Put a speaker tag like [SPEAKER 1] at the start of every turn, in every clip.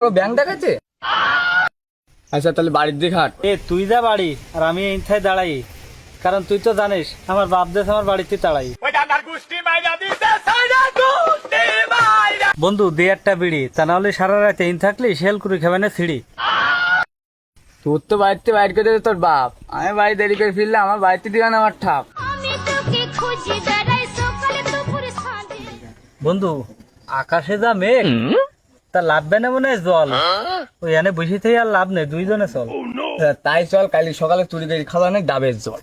[SPEAKER 1] Bank দেখাচ্ছে? আচ্ছা তাহলে বাড়ির দিকে হাট।
[SPEAKER 2] এ তুই যা বাড়ি আর আমি এইথায় দাঁড়াই। কারণ তুই তো জানিস আমার বাপ দেশ আমার বাড়িতে দাঁড়াই বন্ধু দে একটা বিড়ি। তা নাহলে সারা রাত ইন থাকলি শেল করে খাবে না ছিড়ি
[SPEAKER 1] তোর তো বাড়িতে বাইর করে দেবে তোর বাপ। আমি বাড়ি দেরি করে ফিরলে আমার বাড়িতে দিবে না আমার ঠাপ।
[SPEAKER 3] আমি তোকে খুঁজি বেড়াই সকালে দুপুর সাঁঝে
[SPEAKER 2] বন্ধু আকাশে যা মেঘ তা লাভবে না মনে হয় জল? ওই এনে বসে থেকে আর লাভ নেই দুইজনে চল।
[SPEAKER 1] হ্যাঁ, তাই চল কালি সকালে চুরি করে খাওয়া অনেক ডাবের জল।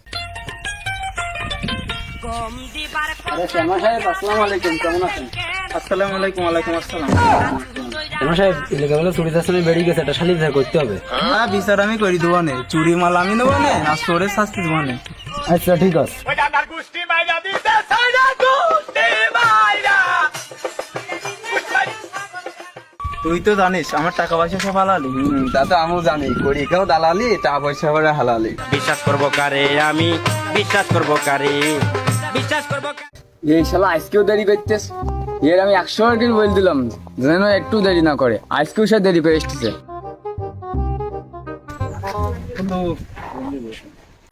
[SPEAKER 2] আসসালামু আলাইকুম ওয়ালাইকুম আসসালাম।
[SPEAKER 1] হ্যাঁ বিচার আমি করি দেবো নে। চুরি মাল আমি নেব নে আর চোরের শাস্তি দেবো নে। আচ্ছা ঠিক আছে। তুই তো জানিস আমার টাকা পয়সা সব হালালি। তা তো আমিও জানি। করি কেউ দালালি টাকা পয়সা করে হালালি।
[SPEAKER 4] বিশ্বাস করব কারে আমি? বিশ্বাস করব কারে? বিশ্বাস করব
[SPEAKER 1] এই শালা আজকেও দেরি করতেস এর আমি একশো বার করে বলে দিলাম যেন একটু দেরি না করে। আজকেও সে দেরি করে এসতেছে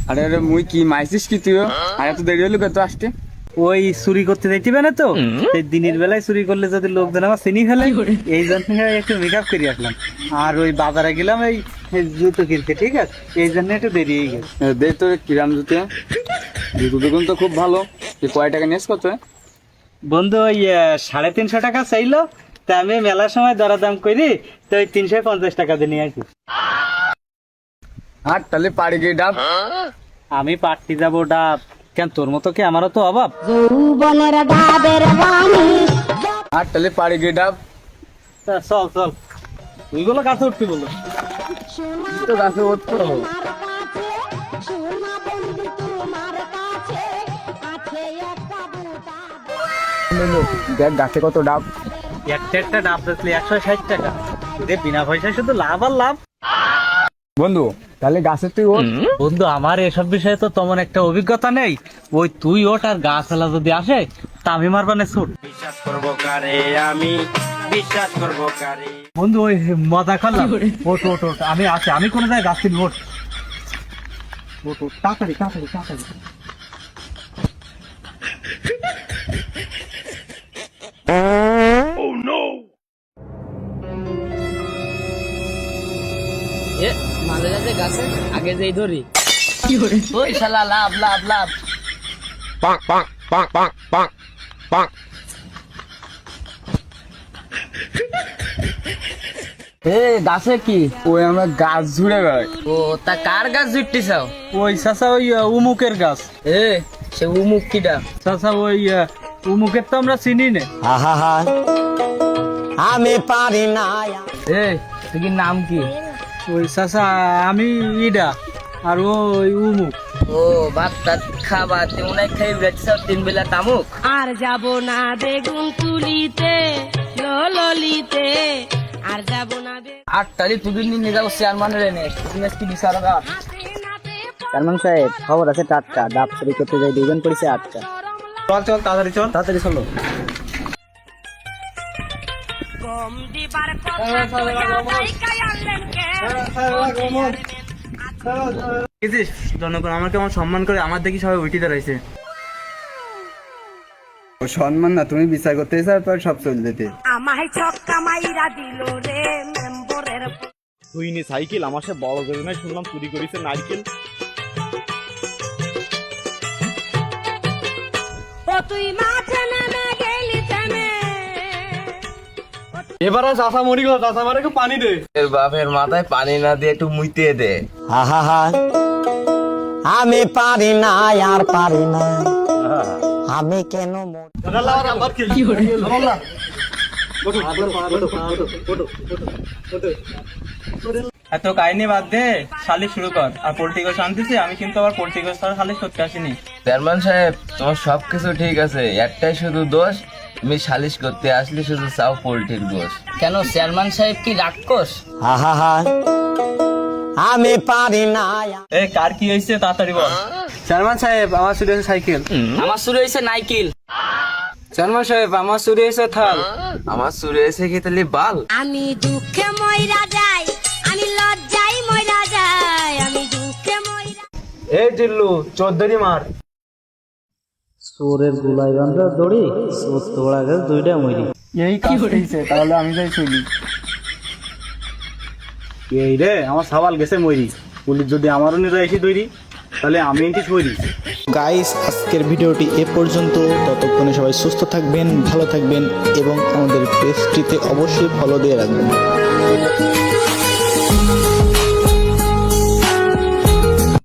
[SPEAKER 1] আরে আরে মুই কি মাইছিস কি তুইও? আর এত দেরি হলো কত আসতে?
[SPEAKER 2] ওই চুরি করতে যাইতে না তো? এই দিনের বেলায় চুরি করলে যদি লোকজন আমার চিনি ফেলে এই জন্য একটু মেকআপ করে আসলাম। আর ওই বাজারে গেলাম এই জুতো কিনতে ঠিক আছে? এই জন্য একটু দেরি হয়ে গেছে।
[SPEAKER 1] দে তোর কিরাম জুতে। জুতো দোকান তো খুব ভালো। তুই কয় টাকা নিস কত?
[SPEAKER 2] বন্ধু ওই সাড়ে তিনশো টাকা চাইলো। তা আমি মেলার সময় দরাদাম করি তো ওই তিনশো পঞ্চাশ টাকা দিয়ে নিয়ে আসি।
[SPEAKER 1] আর তাহলে পাড়ি গিয়ে ডাব।
[SPEAKER 2] আমি পাটটি যাব ডাব। কেন তোর মতো কি আমারও তো অভাব?
[SPEAKER 1] আর তাহলে পাড়ি গিয়ে ডাব।
[SPEAKER 2] চল চল। ওইগুলো কাছে উঠতে বলো।
[SPEAKER 1] তো গাছে উঠতে
[SPEAKER 3] কাছে সোনা বন্ধু তোমার কাছে আছে একটা বুটা
[SPEAKER 1] নেব। দেখ গাছে কত ডাব।
[SPEAKER 2] একটা একটা ডাব একশো ষাট টাকা। বিনা পয়সায় শুধু লাভ আর লাভ।
[SPEAKER 1] বন্ধু তাহলে গাছে তুই ওঠ।
[SPEAKER 2] বন্ধু আমার এসব বিষয়ে তো তেমন একটা অভিজ্ঞতা নেই। ওই তুই ওঠ আর গাছ এলা যদি আসে তা আমি মারবানে ছুট।
[SPEAKER 4] বিশ্বাস করব কারে আমি? বিশ্বাস করব কারে?
[SPEAKER 2] বন্ধু ওই মজা করলাম। ওট ওট ওট আমি আছি। আমি কোনো জায়গায় গাছ কিনবো ওঠ। ওট ওট তাড়াতাড়ি তাড়াতাড়ি তাড়াতাড়ি।
[SPEAKER 1] যাচ্ছে গাছে আগে যেই ধরি। ওই শালা লাভ লাভ লাভ।
[SPEAKER 4] পাক পাক পাক পাক পাক পাক।
[SPEAKER 1] এ গাছে কি? ওই আমরা গাছ ঝুড়ে বেড়াই। ও তা কার গাছ ঝুড়তে চাও
[SPEAKER 2] ওই চাচা ওই উমুকের গাছ।
[SPEAKER 1] এ সে উমুক কিটা
[SPEAKER 2] চাচা ওই আহ, উমুকের তো আমরা চিনি না।
[SPEAKER 5] আমি পারি না।
[SPEAKER 1] এ তুই কি নাম কি?
[SPEAKER 2] ওই চাচা আমি ইডা আর ওই উমুক।
[SPEAKER 1] ও ভাত টাত খাবা এক খাই বেড়াচ্ছিস তিন বেলা তামুক।
[SPEAKER 6] আর যাব না বেগুন তুলিতে ললিতে আর যাব না
[SPEAKER 1] আট তারিখ তুই নিয়ে যাব চেয়ারম্যানের এনে তুমি আজকে বিচার
[SPEAKER 5] চেয়ারম্যান সাহেব খবর আছে টাটকা ডাব চুরি করতে যাই দুজন পড়েছে আটটা।
[SPEAKER 2] চল চল তাড়াতাড়ি চল।
[SPEAKER 5] তাড়াতাড়ি চলো।
[SPEAKER 6] দিবার কথা
[SPEAKER 1] দেখেছিস জনগণ আমাকে আমার সম্মান করে আমার দেখি সবাই দাঁড়াইছে। সম্মান না তুমি বিচার করতে চাও পর সব চলে যেতে।
[SPEAKER 6] আমায় ছক্কা মাইরা দিল রে মেম্বরের
[SPEAKER 7] তুই নি সাইকেল আমার সে বড় জরিনায় শুনলাম চুরি করেছে নারকেল।
[SPEAKER 6] ও তুই
[SPEAKER 7] এবার চাষা মরি গো চাষা মারে পানি দে।
[SPEAKER 1] এর বাপের মাথায় পানি না দিয়ে একটু মুইতে দে।
[SPEAKER 5] আহা আমি পারি না আর পারি না। আমি কেন
[SPEAKER 8] এত কাহিনী বাদ দে শালিশ শুরু কর। আর পোল্ট্রি গোস আনতেছি আমি কিন্তু আবার পোল্ট্রি গোস শালিশ করতে আসিনি।
[SPEAKER 1] চেয়ারম্যান সাহেব তোমার সবকিছু ঠিক আছে একটাই শুধু দোষ তুমি সালিশ করতে আসলে শুধু চাও পোল্ট্রির গোস কেন চেয়ারম্যান সাহেব কি রাক্ষস?
[SPEAKER 5] আহা আমি পারি না।
[SPEAKER 8] এ কার কি হয়েছে তাড়াতাড়ি বল।
[SPEAKER 2] চেয়ারম্যান সাহেব আমার চুরি সাইকেল।
[SPEAKER 1] আমার শুরু হয়েছে নাইকেল। চেয়ারম্যান সাহেব আমার চুরি হয়েছে থাল। আমার চুরি হয়েছে কি তাহলে বাল?
[SPEAKER 6] আমি দুঃখে ময়রা যাই আমি লজ্জাই ময়রা যাই আমি দুঃখে ময়রা
[SPEAKER 8] এই জিল্লু চোদ্দরি মার।
[SPEAKER 2] চোরের গুলাই বান্ধা দড়ি চোর তোড়া গেছে দুইটা মরি
[SPEAKER 8] এই কাজ হয়েছে তাহলে আমি যাই চলি।
[SPEAKER 2] এই রে আমার সওয়াল গেছে মরি পুলিশ যদি আমারও নিয়ে এসে দৈরি তাহলে আমি এটি সরি
[SPEAKER 9] গাইস আজকের ভিডিওটি এ পর্যন্ত। ততক্ষণে সবাই সুস্থ থাকবেন ভালো থাকবেন এবং আমাদের পেজটিতে অবশ্যই ফলো দিয়ে রাখবেন।